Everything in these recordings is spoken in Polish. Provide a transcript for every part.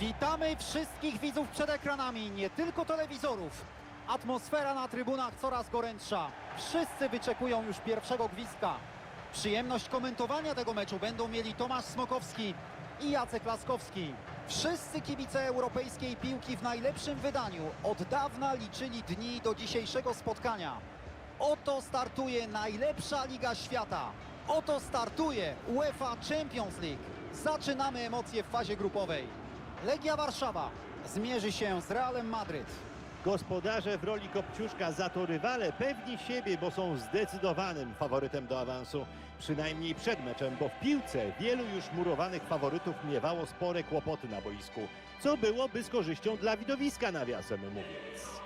Witamy wszystkich widzów przed ekranami, nie tylko telewizorów. Atmosfera na trybunach coraz gorętsza. Wszyscy wyczekują już pierwszego gwizdka. Przyjemność komentowania tego meczu będą mieli Tomasz Smokowski i Jacek Laskowski. Wszyscy kibice europejskiej piłki w najlepszym wydaniu od dawna liczyli dni do dzisiejszego spotkania. Oto startuje najlepsza liga świata. Oto startuje UEFA Champions League. Zaczynamy emocje w fazie grupowej. Legia Warszawa zmierzy się z Realem Madryt. Gospodarze w roli Kopciuszka za to rywale pewni siebie, bo są zdecydowanym faworytem do awansu. Przynajmniej przed meczem, bo w piłce wielu już murowanych faworytów miewało spore kłopoty na boisku. Co byłoby z korzyścią dla widowiska, nawiasem mówiąc.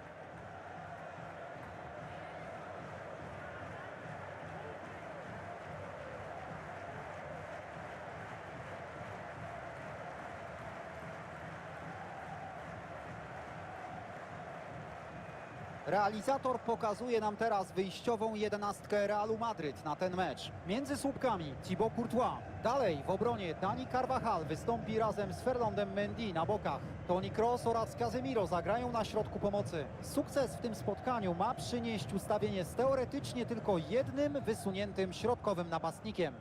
Realizator pokazuje nam teraz wyjściową jedenastkę Realu Madryt na ten mecz. Między słupkami Thibaut Courtois. Dalej w obronie Dani Carvajal wystąpi razem z Fernandem Mendy na bokach. Toni Kroos oraz Casemiro zagrają na środku pomocy. Sukces w tym spotkaniu ma przynieść ustawienie z teoretycznie tylko jednym wysuniętym środkowym napastnikiem.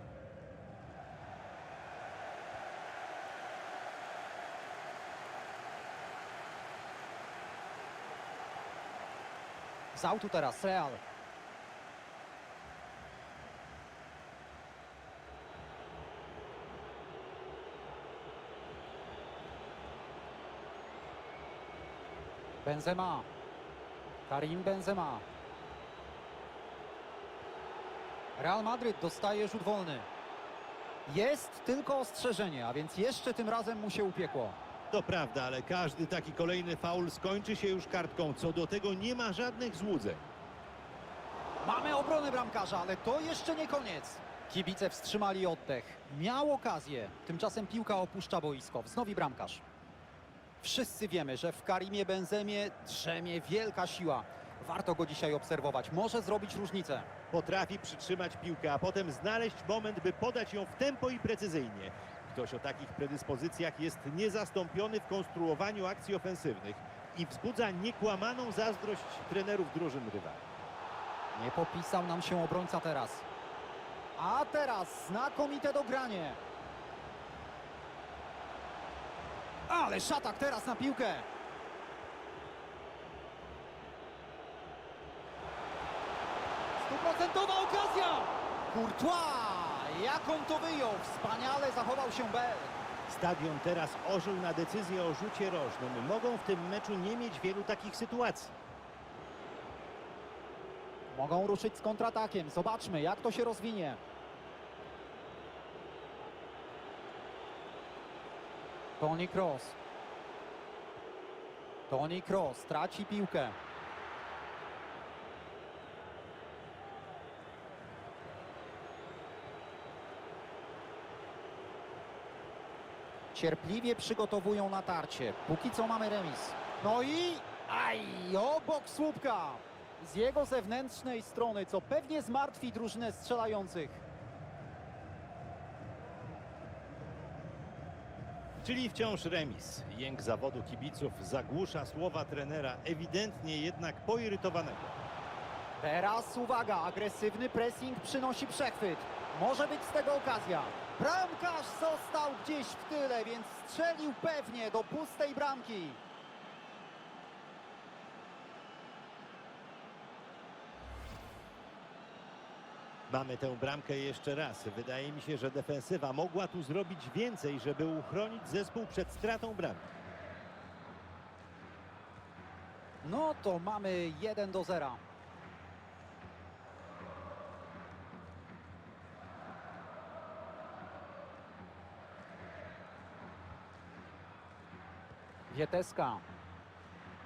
Z autu teraz Real. Benzema. Karim Benzema. Real Madryt dostaje rzut wolny. Jest tylko ostrzeżenie, a więc jeszcze tym razem mu się upiekło. To prawda, ale każdy taki kolejny faul skończy się już kartką. Co do tego nie ma żadnych złudzeń. Mamy obronę bramkarza, ale to jeszcze nie koniec. Kibice wstrzymali oddech. Miał okazję. Tymczasem piłka opuszcza boisko. Wznowi bramkarz. Wszyscy wiemy, że w Karimie Benzemie drzemie wielka siła. Warto go dzisiaj obserwować. Może zrobić różnicę. Potrafi przytrzymać piłkę, a potem znaleźć moment, by podać ją w tempo i precyzyjnie. Ktoś o takich predyspozycjach jest niezastąpiony w konstruowaniu akcji ofensywnych i wzbudza niekłamaną zazdrość trenerów drużyn rywali. Nie popisał nam się obrońca teraz. A teraz znakomite dogranie. Ale szatak teraz na piłkę. Stuprocentowa okazja. Courtois, jak on to wyjął. Wspaniale zachował się Bell. Stadion teraz ożył na decyzję o rzucie rożnym. Mogą w tym meczu nie mieć wielu takich sytuacji. Mogą ruszyć z kontratakiem. Zobaczmy, jak to się rozwinie. Toni Kroos. Toni Kroos traci piłkę. Cierpliwie przygotowują natarcie. Póki co mamy remis. No i... Aj, obok słupka. Z jego zewnętrznej strony, co pewnie zmartwi drużynę strzelających. Czyli wciąż remis. Jęk zawodu kibiców zagłusza słowa trenera, ewidentnie jednak poirytowanego. Teraz uwaga, agresywny pressing przynosi przechwyt. Może być z tego okazja. Bramkarz został gdzieś w tyle, więc strzelił pewnie do pustej bramki. Mamy tę bramkę jeszcze raz. Wydaje mi się, że defensywa mogła tu zrobić więcej, żeby uchronić zespół przed stratą bramki. No to mamy 1 do 0. Wieteska.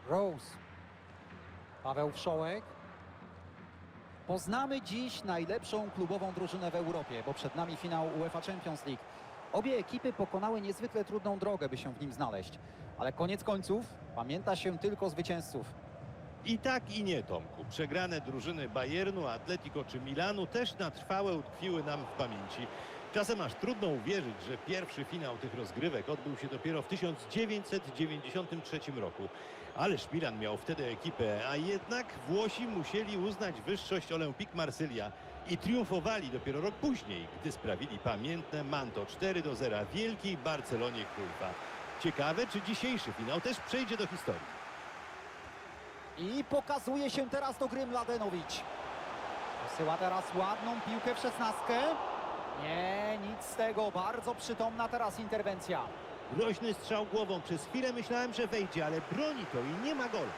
Rose. Paweł Wszołek. Poznamy dziś najlepszą klubową drużynę w Europie, bo przed nami finał UEFA Champions League. Obie ekipy pokonały niezwykle trudną drogę, by się w nim znaleźć. Ale koniec końców pamięta się tylko zwycięzców. I tak i nie, Tomku. Przegrane drużyny Bayernu, Atletico czy Milanu też na trwałe utkwiły nam w pamięci. Czasem aż trudno uwierzyć, że pierwszy finał tych rozgrywek odbył się dopiero w 1993 roku. Ależ Milan miał wtedy ekipę, a jednak Włosi musieli uznać wyższość Olympique Marsylia i triumfowali dopiero rok później, gdy sprawili pamiętne Manto 4 do 0 wielkiej Barcelonie Cruyffa. Ciekawe, czy dzisiejszy finał też przejdzie do historii. I pokazuje się teraz do gry Mladenowicz. Posyła teraz ładną piłkę w szesnastkę. Nie, nic z tego. Bardzo przytomna teraz interwencja. Groźny strzał głową. Przez chwilę myślałem, że wejdzie, ale broni to i nie ma gola.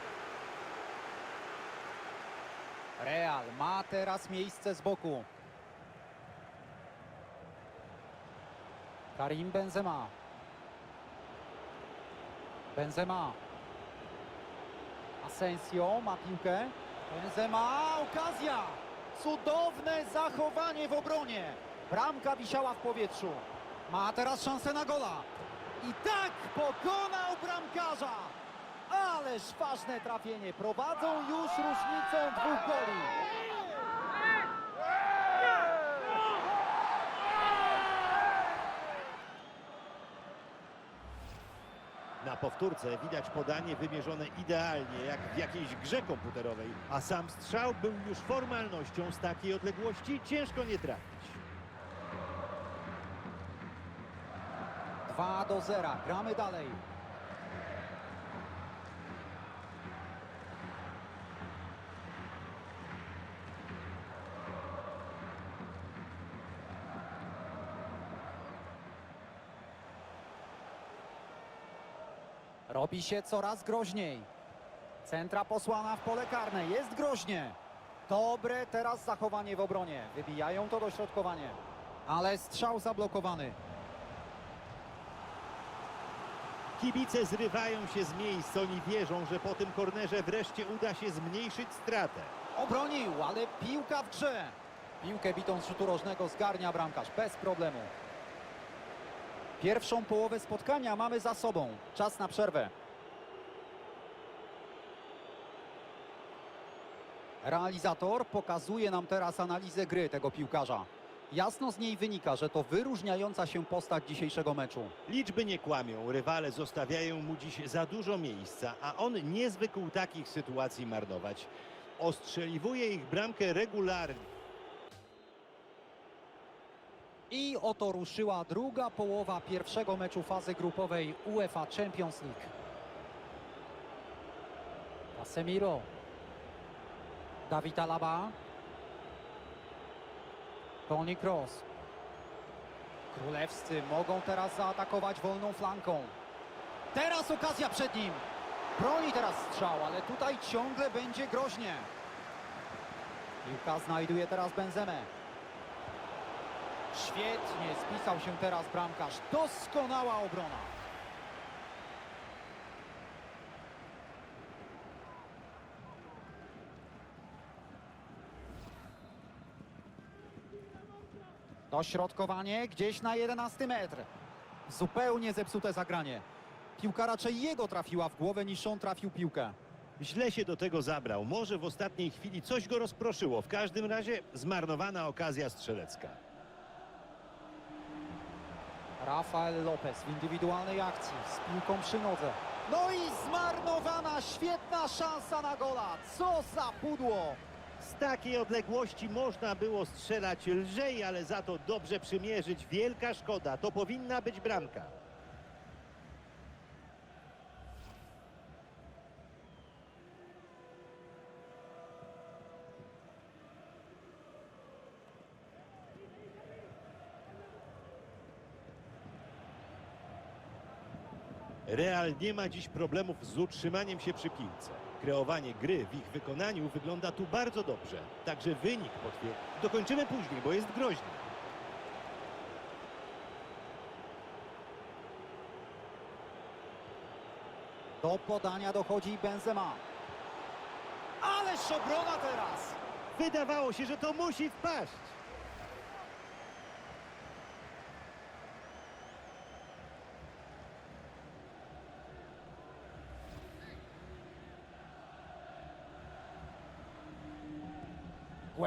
Real ma teraz miejsce z boku. Karim Benzema. Benzema. Asensio ma piłkę. Benzema, okazja! Cudowne zachowanie w obronie. Bramka wisiała w powietrzu. Ma teraz szansę na gola. I tak pokonał bramkarza. Ależ ważne trafienie. Prowadzą już różnicą dwóch goli. Na powtórce widać podanie wymierzone idealnie, jak w jakiejś grze komputerowej, a sam strzał był już formalnością z takiej odległości ciężko nie trafić. 2 do 0. Gramy dalej. Robi się coraz groźniej. Centra posłana w pole karne. Jest groźnie. Dobre teraz zachowanie w obronie. Wybijają to dośrodkowanie. Ale strzał zablokowany. Kibice zrywają się z miejsc, oni wierzą, że po tym kornerze wreszcie uda się zmniejszyć stratę. Obronił, ale piłka w grze. Piłkę bitą z rzutu rożnego zgarnia bramkarz bez problemu. Pierwszą połowę spotkania mamy za sobą. Czas na przerwę. Realizator pokazuje nam teraz analizę gry tego piłkarza. Jasno z niej wynika, że to wyróżniająca się postać dzisiejszego meczu. Liczby nie kłamią, rywale zostawiają mu dziś za dużo miejsca, a on nie zwykł takich sytuacji marnować. Ostrzeliwuje ich bramkę regularnie. I oto ruszyła druga połowa pierwszego meczu fazy grupowej UEFA Champions League. Casemiro. Dawid Alaba. Toni Kroos. Królewscy mogą teraz zaatakować wolną flanką. Teraz okazja przed nim. Broni teraz strzał, ale tutaj ciągle będzie groźnie. Piłka znajduje teraz Benzemę. Świetnie spisał się teraz bramkarz. Doskonała obrona. Dośrodkowanie gdzieś na 11 metr. Zupełnie zepsute zagranie. Piłka raczej jego trafiła w głowę niż on trafił piłkę. Źle się do tego zabrał. Może w ostatniej chwili coś go rozproszyło. W każdym razie zmarnowana okazja strzelecka. Rafael Lopez w indywidualnej akcji z piłką przy nodze. No i zmarnowana świetna szansa na gola. Co za pudło! Z takiej odległości można było strzelać lżej, ale za to dobrze przymierzyć. Wielka szkoda. To powinna być bramka. Real nie ma dziś problemów z utrzymaniem się przy piłce. Kreowanie gry w ich wykonaniu wygląda tu bardzo dobrze. Także wynik potwierdzi. Dokończymy później, bo jest groźny. Do podania dochodzi Benzema. Ależ obrona teraz! Wydawało się, że to musi wpaść.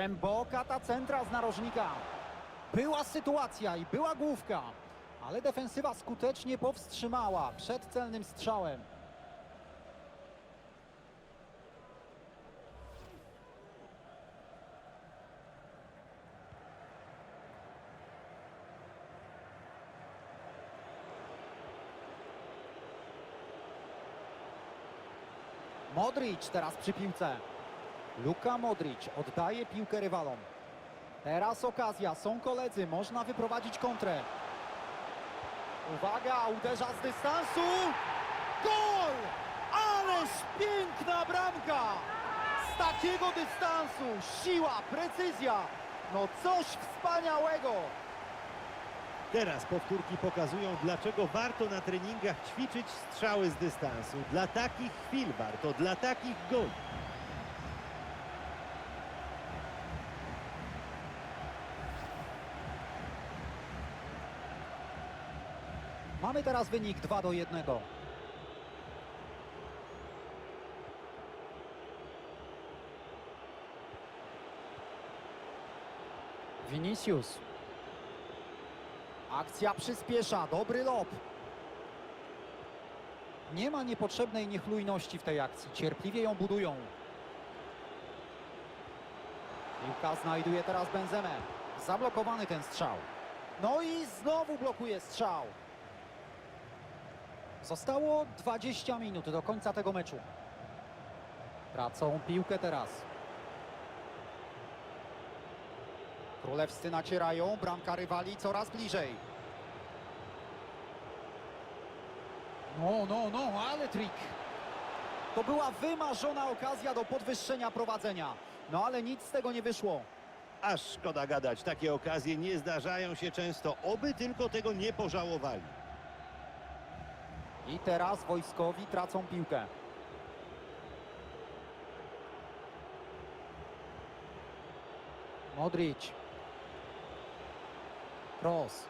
Głęboka ta centra z narożnika. Była sytuacja i była główka, ale defensywa skutecznie powstrzymała przed celnym strzałem. Modric teraz przy piłce. Luka Modric oddaje piłkę rywalom. Teraz okazja, są koledzy, można wyprowadzić kontrę. Uwaga, uderza z dystansu. Gol! Ależ piękna bramka! Z takiego dystansu, siła, precyzja. No coś wspaniałego. Teraz powtórki pokazują, dlaczego warto na treningach ćwiczyć strzały z dystansu. Dla takich chwil warto, dla takich goli. Mamy teraz wynik 2 do 1. Vinicius. Akcja przyspiesza, dobry lob. Nie ma niepotrzebnej niechlujności w tej akcji, cierpliwie ją budują. Piłka znajduje teraz Benzemę. Zablokowany ten strzał. No i znowu blokuje strzał. Zostało 20 minut do końca tego meczu. Tracą piłkę teraz. Królewscy nacierają, bramka rywali coraz bliżej. No, no, no, ale trik. To była wymarzona okazja do podwyższenia prowadzenia. No ale nic z tego nie wyszło. Aż szkoda gadać, takie okazje nie zdarzają się często. Oby tylko tego nie pożałowali. I teraz wojskowi tracą piłkę. Modric. Cross.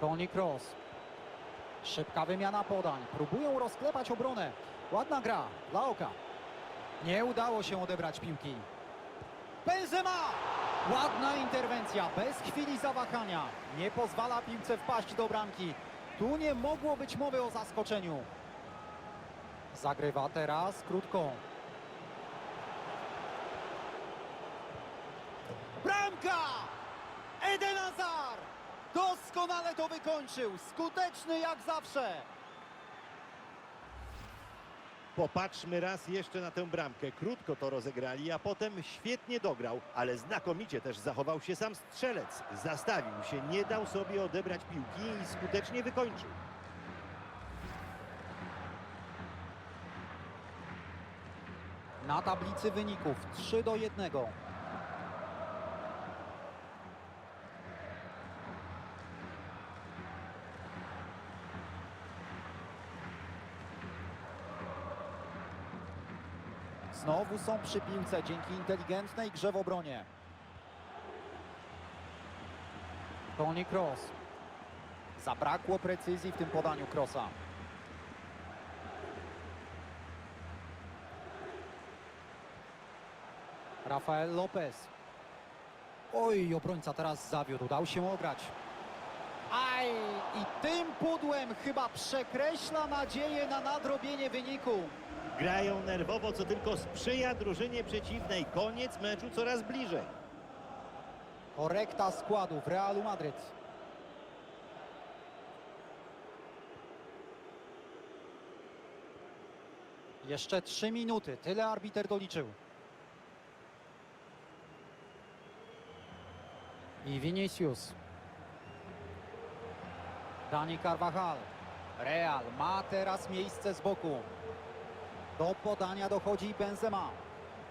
Toni Cross. Szybka wymiana podań. Próbują rozklepać obronę. Ładna gra dla oka. Nie udało się odebrać piłki. Benzema! Ładna interwencja, bez chwili zawahania. Nie pozwala piłce wpaść do bramki. Tu nie mogło być mowy o zaskoczeniu. Zagrywa teraz krótko. Bramka! Eden Hazard! Doskonale to wykończył. Skuteczny jak zawsze. Popatrzmy raz jeszcze na tę bramkę. Krótko to rozegrali, a potem świetnie dograł, ale znakomicie też zachował się sam strzelec. Zastawił się, nie dał sobie odebrać piłki i skutecznie wykończył. Na tablicy wyników 3 do 1. Znowu są przy piłce dzięki inteligentnej grze w obronie. Toni Kroos. Zabrakło precyzji w tym podaniu Krosa. Rafael Lopez. Oj, obrońca teraz zawiódł, dał się ograć. Aj, i tym pudłem chyba przekreśla nadzieję na nadrobienie wyniku. Grają nerwowo, co tylko sprzyja drużynie przeciwnej. Koniec meczu coraz bliżej. Korekta składu w Realu Madryt. Jeszcze trzy minuty, tyle arbiter doliczył. I Vinicius. Dani Carvajal. Real ma teraz miejsce z boku. Do podania dochodzi Benzema.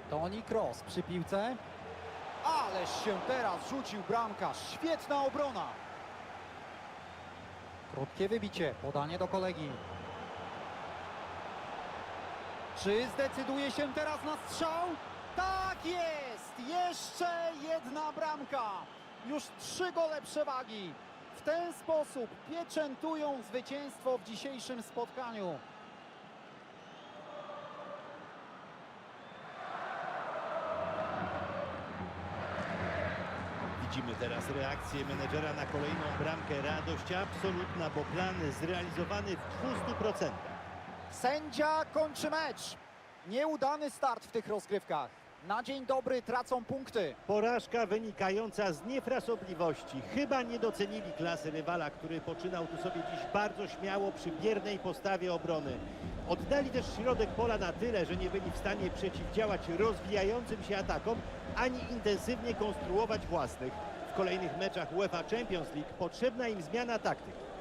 Toni Kroos przy piłce. Ależ się teraz rzucił bramkarz. Świetna obrona. Krótkie wybicie, podanie do kolegi. Czy zdecyduje się teraz na strzał? Tak jest! Jeszcze jedna bramka. Już trzy gole przewagi. W ten sposób pieczętują zwycięstwo w dzisiejszym spotkaniu. Widzimy teraz reakcję menedżera na kolejną bramkę. Radość absolutna, bo plan zrealizowany w 200%. Sędzia kończy mecz. Nieudany start w tych rozgrywkach. Na dzień dobry tracą punkty. Porażka wynikająca z niefrasobliwości. Chyba nie docenili klasy rywala, który poczynał tu sobie dziś bardzo śmiało przy biernej postawie obrony. Oddali też środek pola na tyle, że nie byli w stanie przeciwdziałać rozwijającym się atakom, ani intensywnie konstruować własnych. W kolejnych meczach UEFA Champions League potrzebna im zmiana taktyki.